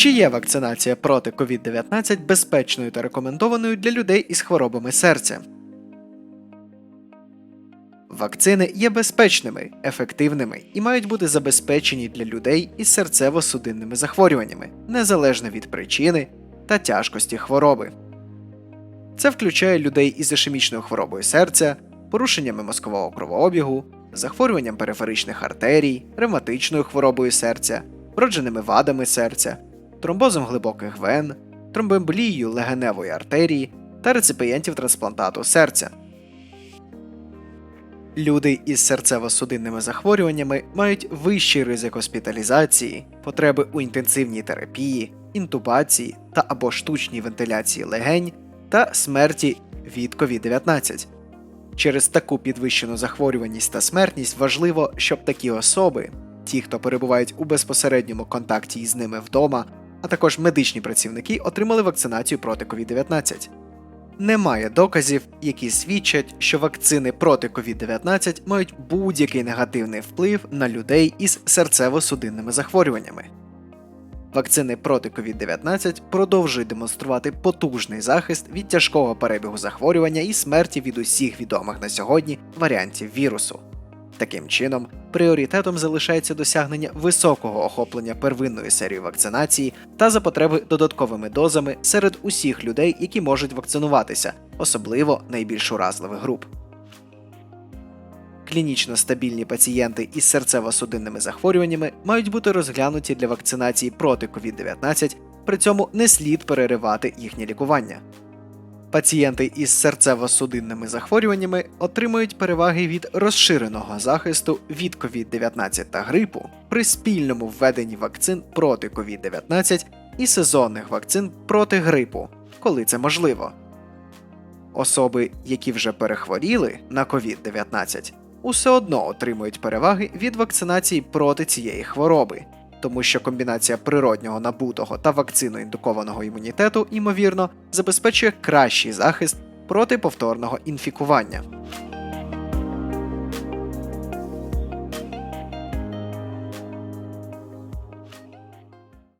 Чи є вакцинація проти COVID-19 безпечною та рекомендованою для людей із хворобами серця? Вакцини є безпечними, ефективними і мають бути забезпечені для людей із серцево-судинними захворюваннями, незалежно від причини та тяжкості хвороби. Це включає людей із ішемічною хворобою серця, порушеннями мозкового кровообігу, захворюванням периферичних артерій, ревматичною хворобою серця, вродженими вадами серця, тромбозом глибоких вен, тромбоемболією легеневої артерії та реципієнтів трансплантату серця. Люди із серцево-судинними захворюваннями мають вищий ризик госпіталізації, потреби у інтенсивній терапії, інтубації та або штучній вентиляції легень та смерті від COVID-19. Через таку підвищену захворюваність та смертність важливо, щоб такі особи, ті, хто перебувають у безпосередньому контакті із ними вдома, а також медичні працівники, отримали вакцинацію проти COVID-19. Немає доказів, які свідчать, що вакцини проти COVID-19 мають будь-який негативний вплив на людей із серцево-судинними захворюваннями. Вакцини проти COVID-19 продовжують демонструвати потужний захист від тяжкого перебігу захворювання і смерті від усіх відомих на сьогодні варіантів вірусу. Таким чином, пріоритетом залишається досягнення високого охоплення первинної серії вакцинації та за потреби додатковими дозами серед усіх людей, які можуть вакцинуватися, особливо найбільш уразливих груп. Клінічно стабільні пацієнти із серцево-судинними захворюваннями мають бути розглянуті для вакцинації проти COVID-19, при цьому не слід переривати їхнє лікування. Пацієнти із серцево-судинними захворюваннями отримують переваги від розширеного захисту від COVID-19 та грипу при спільному введенні вакцин проти COVID-19 і сезонних вакцин проти грипу, коли це можливо. Особи, які вже перехворіли на COVID-19, усе одно отримують переваги від вакцинації проти цієї хвороби, тому що комбінація природнього набутого та вакцину індукованого імунітету, ймовірно, забезпечує кращий захист проти повторного інфікування.